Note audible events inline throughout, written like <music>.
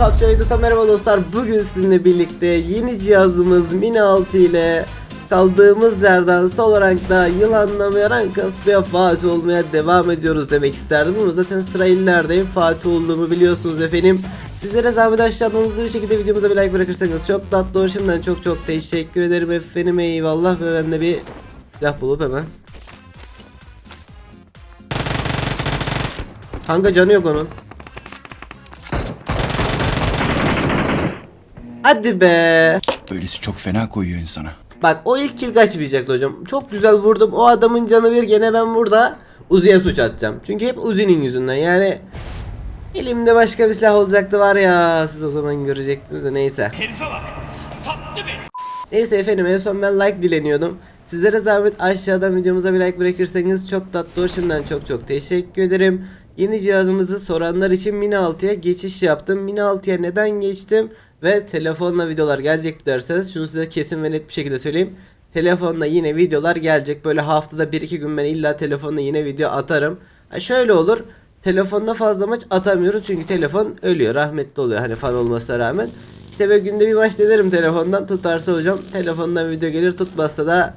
PUBG videosu merhaba dostlar. Bugün sizinle birlikte yeni cihazımız Mini 6 ile kaldığımız yerden sol rankta yılanlamaya rank kasmaya Fatih olmaya devam ediyoruz demek isterdim ama zaten sıra illerdeyim. Fatih olduğumu biliyorsunuz efendim. Sizlere zahmet aşağıdan hızlı bir şekilde videomuza bir like bırakırsanız çok tatlı olur. Şimdiden çok çok teşekkür ederim efendim eyvallah ve ben de bir silah bulup hemen. Kanka canı yok onun. Hadi be. Böylesi çok fena koyuyor insana. Bak o ilk kill kaçmayacaktı hocam. Çok güzel vurdum. O adamın canı bir gene ben burada Uzi'ye suç atacağım. Çünkü hep Uzi'nin yüzünden. Yani elimde başka bir silah olacaktı var ya. Siz o zaman görecektiniz de neyse. Herife bak. Sattı beni. Neyse efendim en son ben like dileniyordum. Sizlere zahmet aşağıdan videomuza bir like bırakırsanız çok tatlı olur. Şimdiden çok çok teşekkür ederim. Yeni cihazımızı soranlar için Mini 6'ya geçiş yaptım. Mini 6'ya neden geçtim? Ve telefonla videolar gelecek derseniz şunu size kesin ve net bir şekilde söyleyeyim. Telefonla yine videolar gelecek. Böyle haftada 1-2 gün ben illa telefonla yine video atarım. Ha şöyle olur. Telefonda fazla maç atamıyoruz çünkü telefon ölüyor. Rahmetli oluyor hani fan olmasına rağmen. İşte böyle günde bir maç denerim telefondan. Tutarsa hocam telefondan video gelir tutmazsa da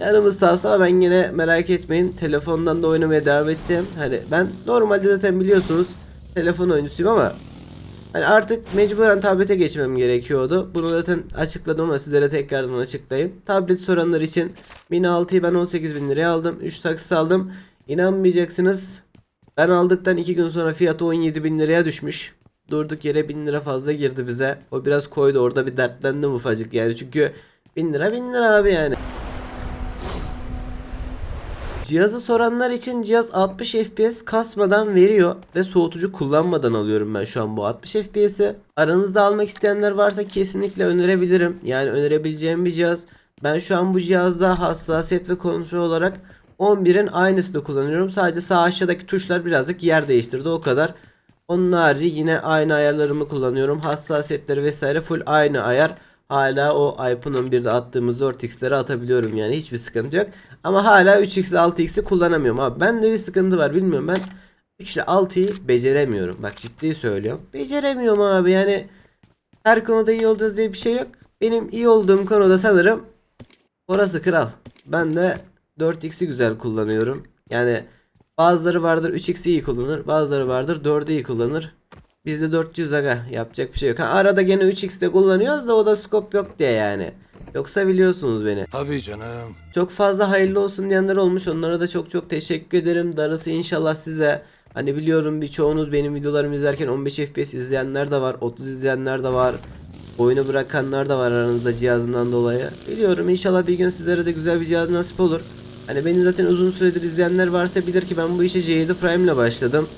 Yanımız sağ olsun ama ben yine merak etmeyin. Telefondan da oynamaya devam edeceğim. Hani ben normalde zaten biliyorsunuz telefon oyuncusuyum ama hani artık mecburen tablete geçmem gerekiyordu. Bunu zaten açıkladım ama sizlere tekrardan açıklayayım. Tablet soranlar için Mini 6'yı ben 18 bin liraya aldım. 3 taksit aldım. İnanmayacaksınız. Ben aldıktan 2 gün sonra fiyatı 17 bin liraya düşmüş. Durduk yere 1000 lira fazla girdi bize. O biraz koydu orada bir dertlendim ufacık yani. Çünkü 1000 lira 1000 lira abi yani. Cihazı soranlar için cihaz 60 FPS kasmadan veriyor ve soğutucu kullanmadan alıyorum ben şu an bu 60 FPS'i. Aranızda almak isteyenler varsa kesinlikle önerebilirim. Yani önerebileceğim bir cihaz. Ben şu an bu cihazda hassasiyet ve kontrol olarak 11'in aynısını kullanıyorum. Sadece sağ aşağıdaki tuşlar birazcık yer değiştirdi o kadar. Onun harici yine aynı ayarlarımı kullanıyorum. Hassasiyetleri vesaire full aynı ayar. Hala o iPhone 11'de attığımız 4x'leri atabiliyorum yani hiçbir sıkıntı yok. Ama hala 3x ile 6x'i kullanamıyorum abi. Bende bir sıkıntı var bilmiyorum ben 3 ile 6'yı beceremiyorum. Bak ciddi söylüyorum. Beceremiyorum abi yani her konuda iyi olacağız diye bir şey yok. Benim iyi olduğum konuda sanırım orası kral. Ben de 4x'i güzel kullanıyorum. Yani bazıları vardır 3x'i iyi kullanır. Bazıları vardır 4'ü iyi kullanır. Bizde 400 aga yapacak bir şey yok. Ha, arada gene 3x'de kullanıyoruz da o da scope yok diye yani. Yoksa biliyorsunuz beni. Tabii canım. Çok fazla hayırlı olsun diyenler olmuş. Onlara da çok çok teşekkür ederim. Darısı inşallah size. Hani biliyorum birçoğunuz benim videolarımı izlerken 15 FPS izleyenler de var. 30 izleyenler de var. Oyunu bırakanlar da var aranızda cihazından dolayı. Biliyorum inşallah bir gün sizlere de güzel bir cihaz nasip olur. Hani beni zaten uzun süredir izleyenler varsa bilir ki ben bu işe J7 Prime ile başladım.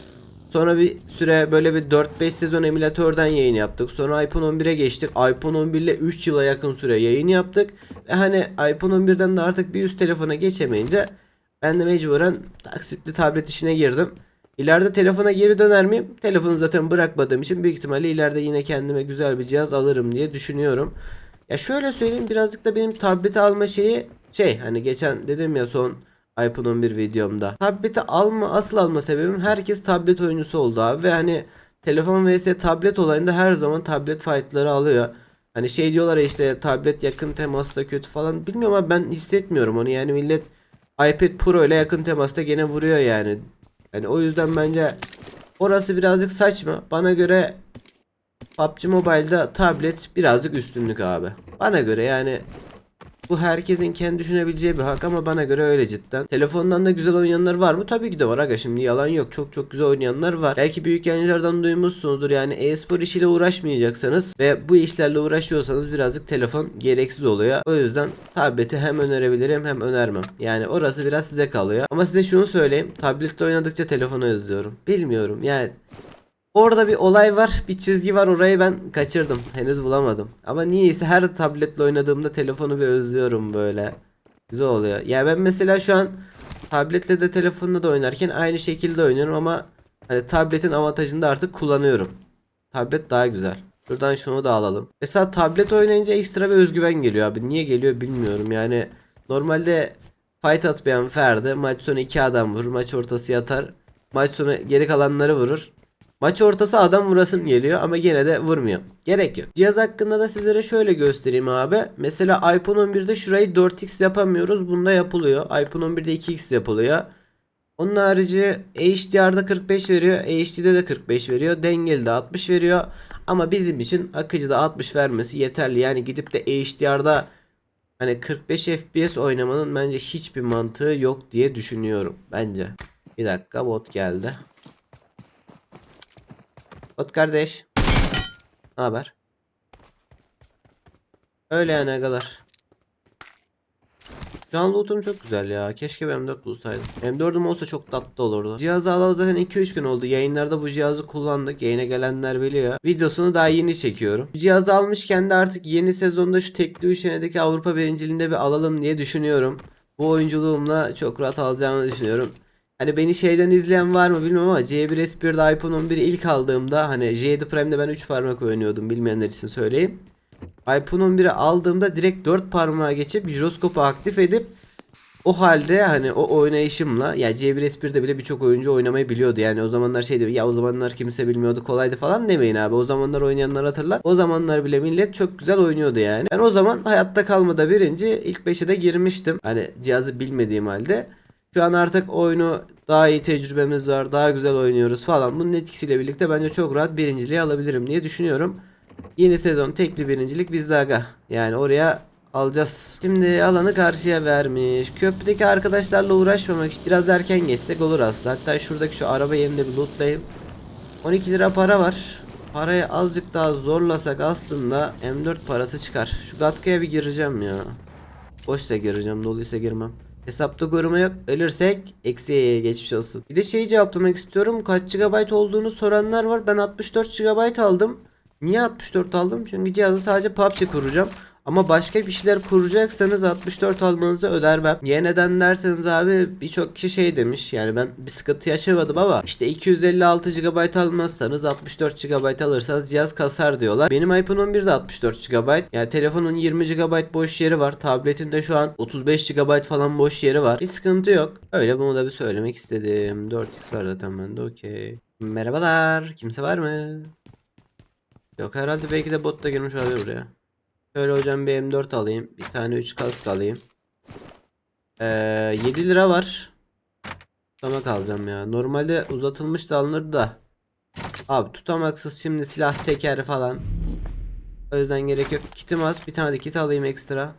Sonra bir süre böyle bir 4-5 sezon emülatörden yayın yaptık. Sonra iPhone 11'e geçtik. iPhone 11 ile 3 yıla yakın süre yayın yaptık. Ve hani iPhone 11'den de artık bir üst telefona geçemeyince ben de mecburen taksitli tablet işine girdim. İleride telefona geri döner miyim? Telefonu zaten bırakmadığım için büyük ihtimalle ileride yine kendime güzel bir cihaz alırım diye düşünüyorum. Ya şöyle söyleyeyim birazcık da benim tableti alma şeyi şey hani geçen dedim ya son iPhone 11 videomda. Tableti alma asıl alma sebebim herkes tablet oyuncusu oldu abi ve hani telefon vs tablet olayında her zaman tablet fightları alıyor. Hani şey diyorlar ya işte tablet yakın temasta kötü falan bilmiyorum ama ben hissetmiyorum onu yani millet iPad Pro ile yakın temasta gene vuruyor yani. Yani o yüzden bence orası birazcık saçma. Bana göre PUBG Mobile'da tablet birazcık üstünlük abi. Bana göre yani bu herkesin kendi düşünebileceği bir hak ama bana göre öyle cidden. Telefondan da güzel oynayanlar var mı? Tabii ki de var aga şimdi yalan yok. Çok çok güzel oynayanlar var. Belki büyük yayıncılardan duymuşsunuzdur yani e-spor işiyle uğraşmayacaksanız ve bu işlerle uğraşıyorsanız birazcık telefon gereksiz oluyor. O yüzden tableti hem önerebilirim hem önermem. Yani orası biraz size kalıyor. Ama size şunu söyleyeyim. Tablette oynadıkça telefonu özlüyorum. Bilmiyorum yani Orada bir olay var, bir çizgi var. Orayı ben kaçırdım. Henüz bulamadım. Ama niyeyse her tabletle oynadığımda telefonu bir özlüyorum böyle. Güzel oluyor. Ya ben mesela şu an tabletle de telefonla da oynarken aynı şekilde oynuyorum ama hani tabletin avantajını da artık kullanıyorum. Tablet daha güzel. Şuradan şunu da alalım. Mesela tablet oynayınca ekstra bir özgüven geliyor abi. Niye geliyor bilmiyorum. Yani normalde fight atmayan Ferdi maç sonu iki adam vurur. Maç ortası yatar. Maç sonu geri kalanları vurur. Maç ortası adam vurasım geliyor ama gene de vurmuyor. Gerek yok. Cihaz hakkında da sizlere şöyle göstereyim abi. Mesela iPhone 11'de şurayı 4x yapamıyoruz. Bunda yapılıyor. iPhone 11'de 2x yapılıyor. Onun harici HDR'da 45 veriyor. HD'de de 45 veriyor. Dengeli de 60 veriyor. Ama bizim için akıcıda 60 vermesi yeterli. Yani gidip de HDR'da hani 45 FPS oynamanın bence hiçbir mantığı yok diye düşünüyorum. Bence. Bir dakika bot geldi. Bot kardeş. Ne haber? Öyle yani agalar. Can loot'um çok güzel ya. Keşke bir M4 bulsaydım. M4'üm olsa çok tatlı olurdu. Cihazı alalı zaten 2-3 gün oldu. Yayınlarda bu cihazı kullandık. Yayına gelenler biliyor. Videosunu daha yeni çekiyorum. Cihazı almışken de artık yeni sezonda şu tekli üşenedeki Avrupa birinciliğinde bir alalım diye düşünüyorum. Bu oyunculuğumla çok rahat alacağımı düşünüyorum. Hani beni şeyden izleyen var mı bilmiyorum ama C1S1'de iPhone 11'i ilk aldığımda hani J7 Prime'de ben 3 parmak oynuyordum bilmeyenler için söyleyeyim. iPhone 11'i aldığımda direkt 4 parmağa geçip jiroskopu aktif edip o halde hani o oynayışımla ya C1S1'de bile birçok oyuncu oynamayı biliyordu. Yani o zamanlar şey diyor ya o zamanlar kimse bilmiyordu kolaydı falan demeyin abi. O zamanlar oynayanlar hatırlar. O zamanlar bile millet çok güzel oynuyordu yani. Ben o zaman hayatta kalmada birinci ilk 5'e de girmiştim. Hani cihazı bilmediğim halde. Şu an artık oyunu daha iyi tecrübemiz var. Daha güzel oynuyoruz falan. Bunun etkisiyle birlikte bence çok rahat birinciliği alabilirim diye düşünüyorum. Yeni sezon tekli birincilik bizde aga. Yani oraya alacağız. Şimdi alanı karşıya vermiş. Köprüdeki arkadaşlarla uğraşmamak için biraz erken geçsek olur aslında. Hatta şuradaki şu araba yerinde bir lootlayayım. 12 lira para var. Parayı azıcık daha zorlasak aslında M4 parası çıkar. Şu Gatka'ya bir gireceğim ya. Boşsa gireceğim doluysa girmem. Hesapta yok. Ölürsek eksiye geçmiş olsun. Bir de şeyi cevaplamak istiyorum. Kaç GB olduğunu soranlar var. Ben 64 GB aldım. Niye 64 aldım? Çünkü cihazı sadece PUBG kuracağım. Ama başka bir şeyler kuracaksanız 64 almanızı önermem. Niye neden derseniz abi birçok kişi şey demiş. Yani ben bir sıkıntı yaşamadım ama işte 256 GB almazsanız 64 GB alırsanız cihaz kasar diyorlar. Benim iPhone 11'de 64 GB. Yani telefonun 20 GB boş yeri var. Tabletin de şu an 35 GB falan boş yeri var. Bir sıkıntı yok. Öyle bunu da bir söylemek istedim. 4x var zaten bende okey. Merhabalar. Kimse var mı? Yok herhalde belki de bot da girmiş olabilir buraya. Şöyle hocam bir M4 alayım. Bir tane 3 kask alayım. Ee, 7 lira var. Tutamak alacağım ya. Normalde uzatılmış da alınır da. Abi tutamaksız şimdi silah seker falan. O yüzden gerek yok. Kitim az. Bir tane de kit alayım ekstra.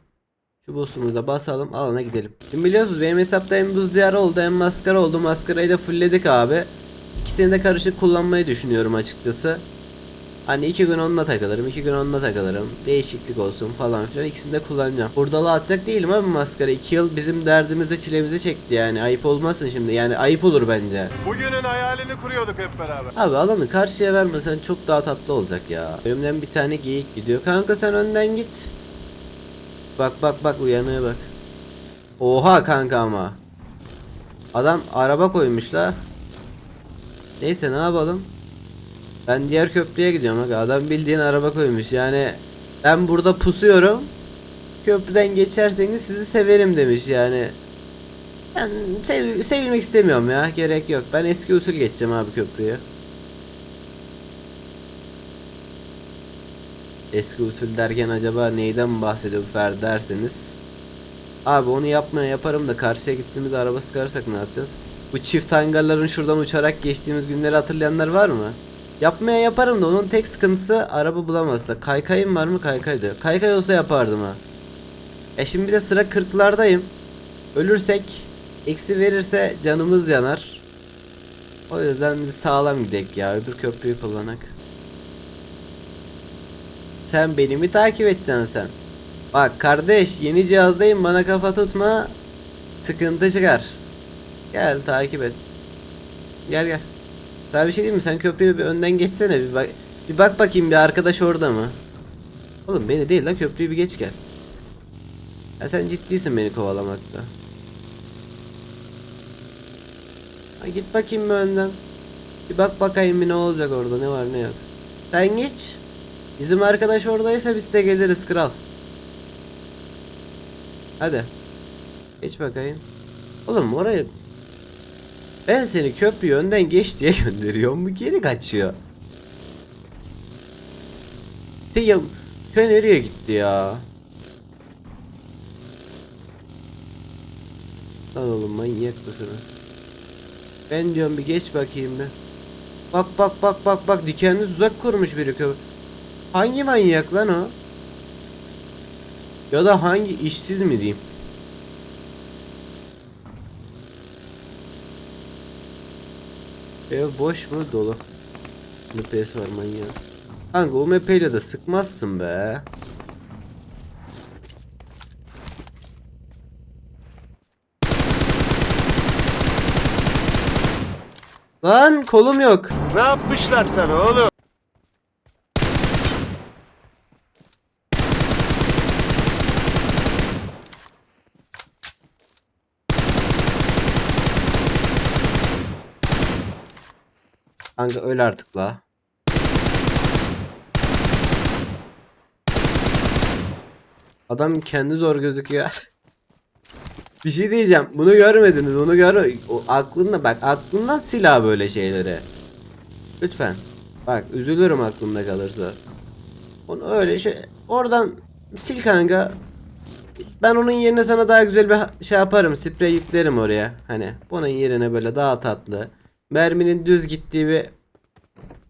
Şu boostumuzu da basalım. Alana gidelim. Şimdi biliyorsunuz benim hesapta hem buz diyarı oldu hem maskara oldu. Maskarayı da fullledik abi. İkisini de karışık kullanmayı düşünüyorum açıkçası. Hani iki gün onunla takılırım, iki gün onunla takılırım. Değişiklik olsun falan filan. İkisini de kullanacağım. Hurdalı atacak değilim abi maskara. İki yıl bizim derdimizi çilemizi çekti yani. Ayıp olmasın şimdi. Yani ayıp olur bence. Bugünün hayalini kuruyorduk hep beraber. Abi alanı karşıya vermesen çok daha tatlı olacak ya. Önümden bir tane geyik gidiyor. Kanka sen önden git. Bak bak bak uyanığa bak. Oha kanka ama. Adam araba koymuş la. Neyse ne yapalım? Ben diğer köprüye gidiyorum. Bak adam bildiğin araba koymuş. Yani ben burada pusuyorum. Köprüden geçerseniz sizi severim demiş yani. Ben sev- sevilmek istemiyorum ya. Gerek yok. Ben eski usul geçeceğim abi köprüye. Eski usul derken acaba neyden bahsediyor Fer derseniz. Abi onu yapmaya yaparım da karşıya gittiğimizde araba sıkarsak ne yapacağız? Bu çift hangarların şuradan uçarak geçtiğimiz günleri hatırlayanlar var mı? Yapmaya yaparım da onun tek sıkıntısı araba bulamazsa. Kaykayım var mı? Kaykay diyor. Kaykay olsa yapardım ha. E şimdi bir de sıra 40'lardayım. Ölürsek eksi verirse canımız yanar. O yüzden biz sağlam gidek ya. Öbür köprüyü kullanak. Sen beni mi takip edeceksin sen? Bak kardeş yeni cihazdayım bana kafa tutma. Sıkıntı çıkar. Gel takip et. Gel gel. Daha bir şey diyeyim mi? Sen köprüye bir önden geçsene bir bak. Bir bak bakayım bir arkadaş orada mı? Oğlum beni değil lan köprüyü bir geç gel. Ya sen ciddisin beni kovalamakta. Ha git bakayım bir önden. Bir bak bakayım bir ne olacak orada ne var ne yok. Sen geç. Bizim arkadaş oradaysa biz de geliriz kral. Hadi. Geç bakayım. Oğlum orayı Ben seni köprüyü önden geç diye <laughs> gönderiyorum. Bu geri kaçıyor. Ya köy nereye gitti ya? Lan oğlum manyak mısınız? Ben diyorum bir geç bakayım bir. Bak bak bak bak bak dikenli tuzak kurmuş biri köy. Hangi manyak lan o? Ya da hangi işsiz mi diyeyim? Ev boş mu dolu? MPS var manyak. Kanka o MP ile de sıkmazsın be. Lan kolum yok. Ne yapmışlar sana oğlum? Kanka öl artık la. Adam kendi zor gözüküyor. <laughs> Bir şey diyeceğim. Bunu görmediniz. Onu gör. O aklında bak aklından silah böyle şeyleri. Lütfen. Bak üzülürüm aklımda kalırsa. Onu öyle şey oradan sil kanka. Ben onun yerine sana daha güzel bir şey yaparım. Sprey yüklerim oraya. Hani bunun yerine böyle daha tatlı. Merminin düz gittiği bir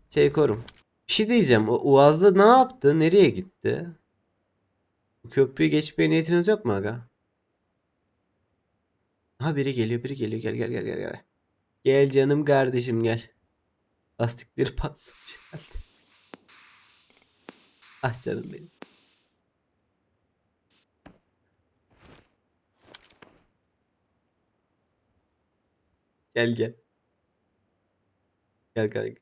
şey korum. Bir şey diyeceğim. O Uazlı ne yaptı? Nereye gitti? Bu köprüyü geçmeye niyetiniz yok mu aga? Ha biri geliyor, biri geliyor. Gel gel gel gel gel. Gel canım kardeşim gel. Lastikleri <laughs> patlamış herhalde. Ah canım benim. Gel gel. Gel kanka.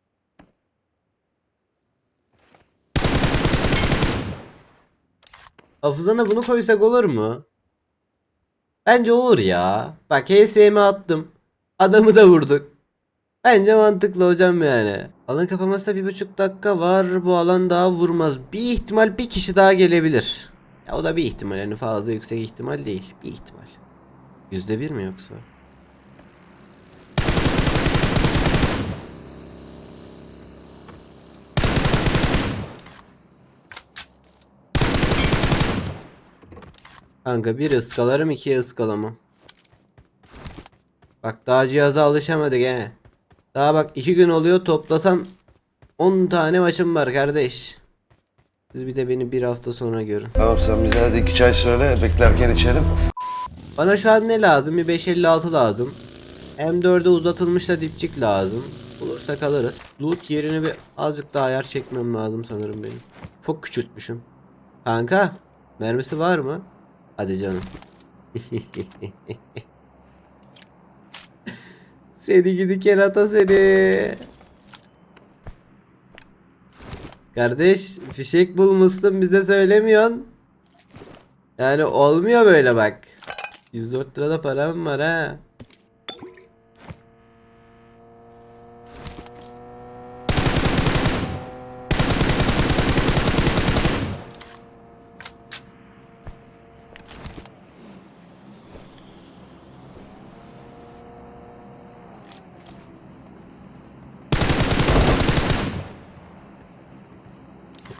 Hafızana bunu koysak olur mu? Bence olur ya. Bak HSM attım. Adamı da vurduk. Bence mantıklı hocam yani. Alan kapamasına bir buçuk dakika var. Bu alan daha vurmaz. Bir ihtimal bir kişi daha gelebilir. Ya o da bir ihtimal. Yani fazla yüksek ihtimal değil. Bir ihtimal. Yüzde bir mi yoksa? Kanka bir ıskalarım iki ıskalamam. Bak daha cihaza alışamadık he. Daha bak iki gün oluyor toplasan 10 tane maçım var kardeş. Siz bir de beni bir hafta sonra görün. Tamam sen bize hadi iki çay söyle beklerken içelim. Bana şu an ne lazım? Bir 556 lazım. M4'e uzatılmış da dipçik lazım. Bulursak alırız. Loot yerini bir azıcık daha ayar çekmem lazım sanırım benim. Çok küçültmüşüm. Kanka mermisi var mı? Hadi canım. <laughs> seni gidi kerata seni. Kardeş fişek bulmuşsun bize söylemiyorsun. Yani olmuyor böyle bak. 104 lirada param var ha.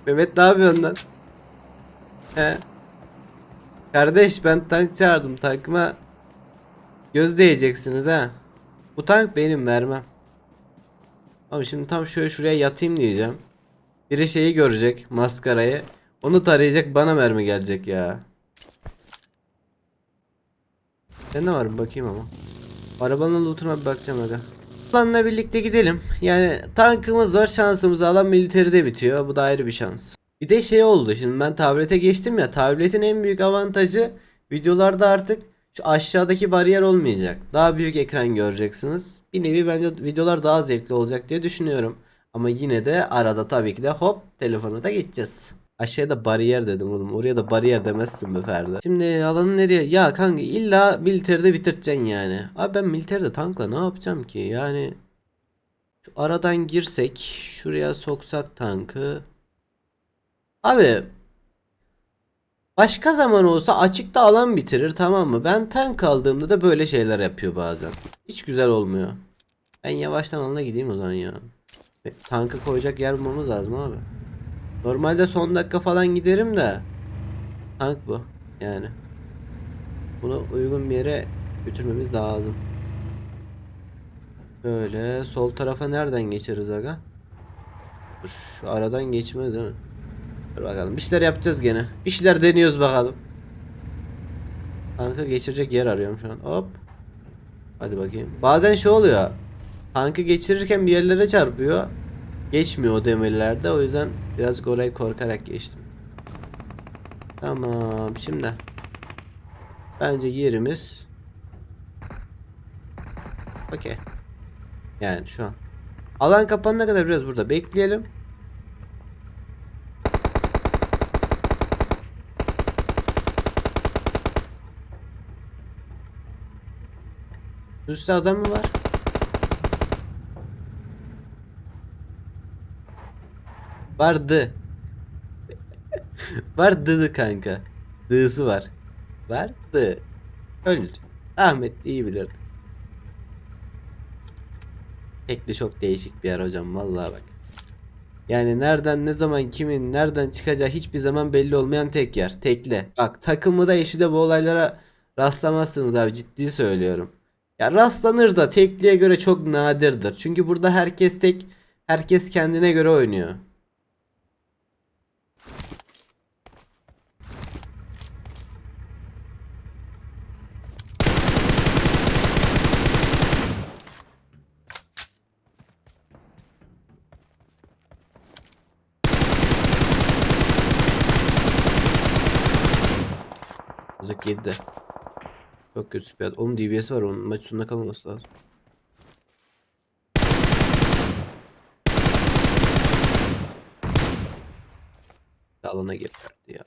Mehmet ne yapıyorsun lan? He. Kardeş ben tank çağırdım tankıma göz değeceksiniz ha. Bu tank benim vermem. Ama şimdi tam şöyle şuraya yatayım diyeceğim. Biri şeyi görecek maskarayı. Onu tarayacak bana mermi gelecek ya. Ben ne var bakayım ama. Arabanın lootuna bir bakacağım aga. Planla birlikte gidelim. Yani tankımız var şansımız alan militeride bitiyor. Bu da ayrı bir şans. Bir de şey oldu şimdi ben tablete geçtim ya. Tabletin en büyük avantajı videolarda artık şu aşağıdaki bariyer olmayacak. Daha büyük ekran göreceksiniz. Bir nevi bence videolar daha zevkli olacak diye düşünüyorum. Ama yine de arada tabii ki de hop telefona da geçeceğiz. Aşağıya da bariyer dedim oğlum. Oraya da bariyer demezsin be Ferdi. Şimdi alanı nereye? Ya kanka illa militerde bitireceksin yani. Abi ben militerde tankla ne yapacağım ki? Yani şu aradan girsek şuraya soksak tankı. Abi başka zaman olsa açıkta alan bitirir tamam mı? Ben tank aldığımda da böyle şeyler yapıyor bazen. Hiç güzel olmuyor. Ben yavaştan alana gideyim o zaman ya. Tankı koyacak yer bulmamız lazım abi. Normalde son dakika falan giderim de. Tank bu. Yani. Bunu uygun bir yere götürmemiz lazım. Böyle sol tarafa nereden geçeriz aga? Şu aradan geçmez değil mi? Dur bakalım. Bir şeyler yapacağız gene. Bir şeyler deniyoruz bakalım. Tankı geçirecek yer arıyorum şu an. Hop. Hadi bakayım. Bazen şey oluyor. Tankı geçirirken bir yerlere çarpıyor. Geçmiyor o demirlerde. O yüzden biraz orayı korkarak geçtim. Tamam. Şimdi. Bence yerimiz. Okey. Yani şu an. Alan kapanana kadar biraz burada bekleyelim. Üstte adam mı var? Vardı. Vardı kanka. Dısı var. Vardı. Öldü. Ahmet iyi bilirdi. Tekli çok değişik bir yer hocam vallahi bak. Yani nereden ne zaman kimin nereden çıkacağı hiçbir zaman belli olmayan tek yer. Tekli. Bak takımı da eşi de bu olaylara rastlamazsınız abi ciddi söylüyorum. Ya rastlanır da tekliye göre çok nadirdir. Çünkü burada herkes tek, herkes kendine göre oynuyor. Yazık yedi de. Çok kötü bir. Onun DBS var onun maç sonuna kalması lazım. Alana geberdi ya.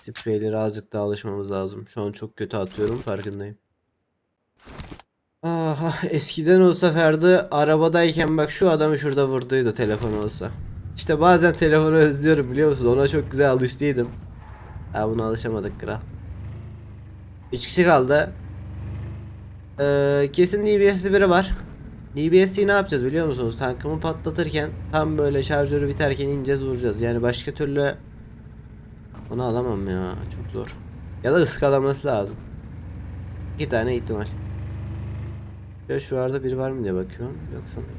Spreyleri azıcık daha alışmamız lazım. Şu an çok kötü atıyorum farkındayım. Aha eskiden olsa Ferdi arabadayken bak şu adamı şurada vurduydu telefon olsa. İşte bazen telefonu özlüyorum biliyor musun? Ona çok güzel alıştıydım. Ha buna alışamadık kral. 3 kişi kaldı. Ee, kesin DBS'li biri var. DBS'i ne yapacağız biliyor musunuz? Tankımı patlatırken tam böyle şarjörü biterken ineceğiz vuracağız. Yani başka türlü onu alamam ya. Çok zor. Ya da ıskalaması lazım. İki tane ihtimal. Ya şu arada biri var mı diye bakıyorum. Yok sanırım.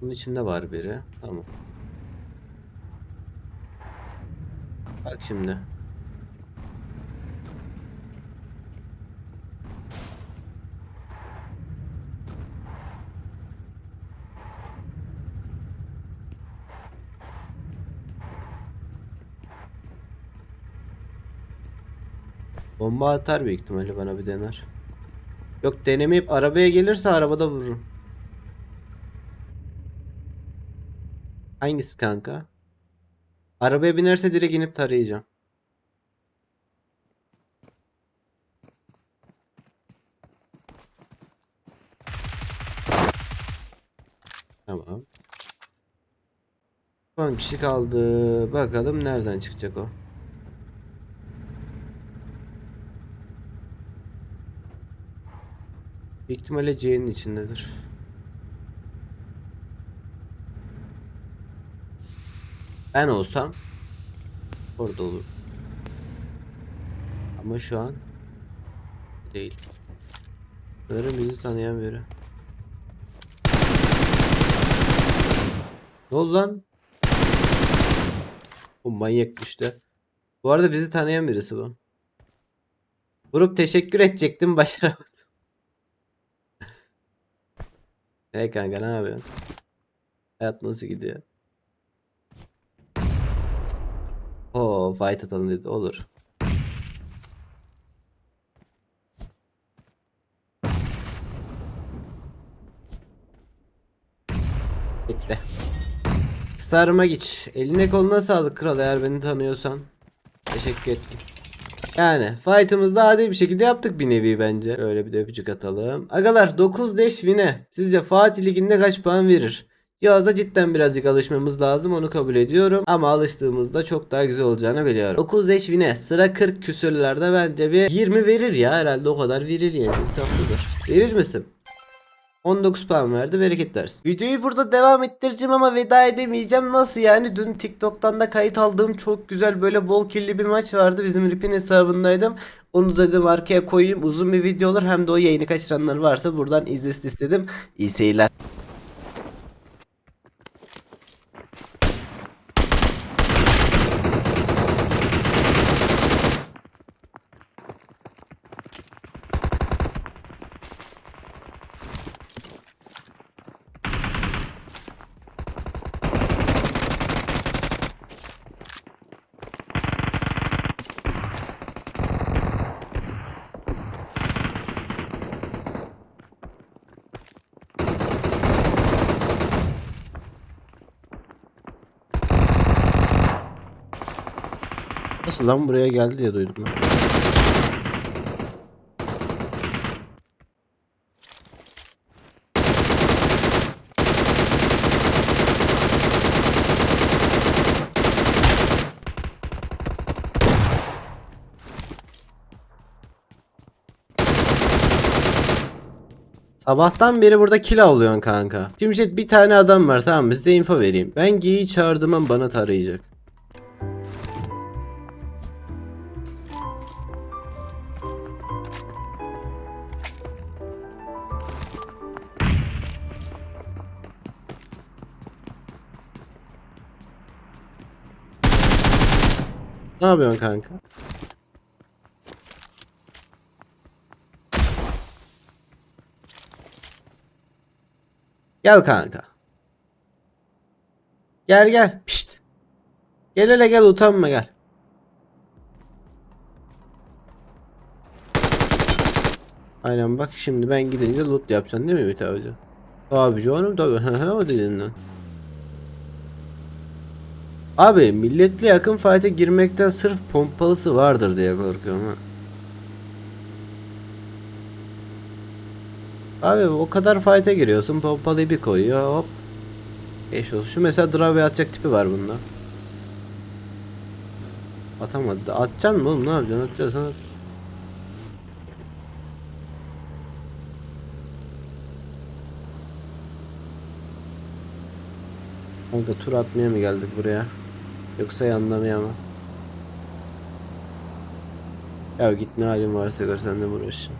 Bunun içinde var biri. Tamam. Bak şimdi. Bomba atar büyük ihtimalle bana bir dener. Yok denemeyip arabaya gelirse arabada vururum. Hangisi kanka? Arabaya binerse direkt inip tarayacağım. Tamam. Son kişi kaldı. Bakalım nereden çıkacak o. Büyük C'nin içindedir. Ben olsam orada olur. Ama şu an değil. Sanırım bizi tanıyan biri. Ne oldu lan? O manyak düştü. Bu arada bizi tanıyan birisi bu. Vurup teşekkür edecektim başaramadım. Hey kanka ne yapıyorsun? Hayat nasıl gidiyor? Oo fight atalım dedi. Olur. Bitti. Sarma geç. Eline koluna sağlık kral eğer beni tanıyorsan. Teşekkür ettim. Yani fight'ımızı da adil bir şekilde yaptık bir nevi bence. Öyle bir de öpücük atalım. Agalar 9 leş win'e sizce Fatih Ligi'nde kaç puan verir? Yağız'a cidden birazcık alışmamız lazım onu kabul ediyorum. Ama alıştığımızda çok daha güzel olacağını biliyorum. 9 leş win'e sıra 40 küsürlerde bence bir 20 verir ya herhalde o kadar verir yani. İnsaflıdır. Verir misin? 19 puan verdi bereket versin. Videoyu burada devam ettireceğim ama veda edemeyeceğim. Nasıl yani? Dün TikTok'tan da kayıt aldığım çok güzel böyle bol killi bir maç vardı. Bizim Rip'in hesabındaydım. Onu dedim arkaya koyayım. Uzun bir video olur. Hem de o yayını kaçıranlar varsa buradan izlesin istedim. İyi seyirler. Lan buraya geldi diye duydum ben. Sabahtan beri burada kill alıyorsun kanka. Şimdi bir tane adam var tamam mı? Size info vereyim. Ben Gi'yi çağırdığım an bana tarayacak. Ne yapıyorsun kanka? Gel kanka. Gel gel. Pişt. Gel hele gel utanma gel. Aynen bak şimdi ben gidince loot yapacaksın değil mi Ümit abici? Abi canım tabi o dedin lan. Abi milletle yakın fight'e girmekten sırf pompalısı vardır diye korkuyorum ha. Abi o kadar fight'e giriyorsun pompalıyı bir koyuyor hop. Eş olsun. Şu mesela drive atacak tipi var bunda. Atamadı. Atacaksın mı oğlum ne yapacaksın? Atacaksan at. Kanka tur atmaya mı geldik buraya? Yoksa yanlamaya mı? Ya git ne halin varsa gör sen de uğraşın.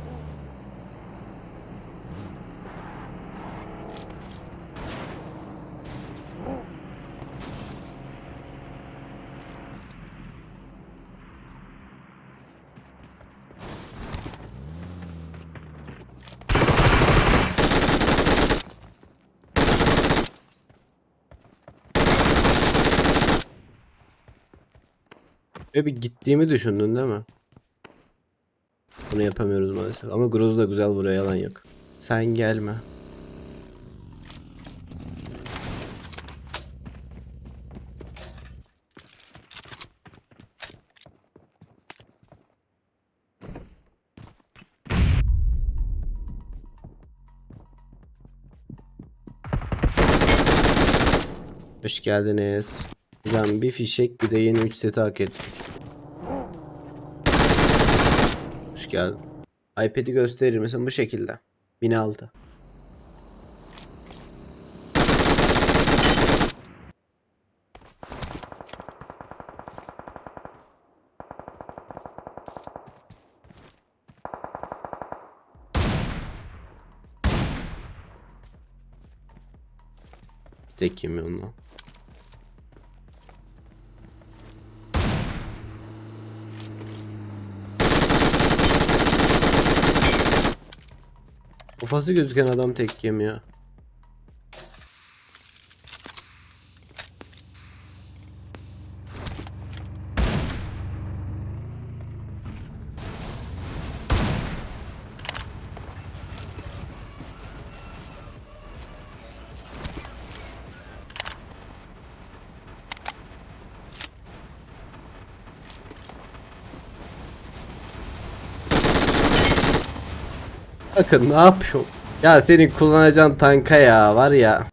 Ve bir gittiğimi düşündün değil mi? Bunu yapamıyoruz maalesef. Ama Groz da güzel buraya yalan yok. Sen gelme. Hoş geldiniz. Ulan bir fişek bir de yeni 3 seti hak ettik. Hoş geldin. iPad'i gösterir misin bu şekilde? 1006. Tek yemiyor onunla. Kafası gözüken adam tek yemiyor. Bakın ne yapıyor? Ya senin kullanacağın tanka ya var ya.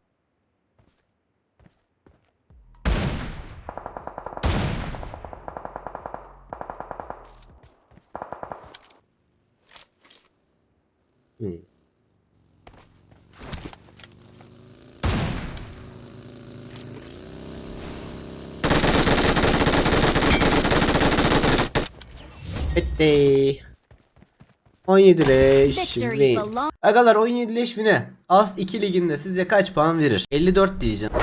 Hmm. Bitti. 17 leş win. Agalar 17 leş win'e az 2 liginde sizce kaç puan verir? 54 diyeceğim.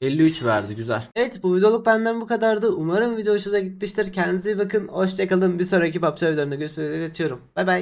53 verdi güzel. Evet bu videoluk benden bu kadardı. Umarım video hoşunuza gitmiştir. Kendinize iyi bakın. Hoşçakalın. Bir sonraki PUBG videolarında görüşmek üzere. Bay bay.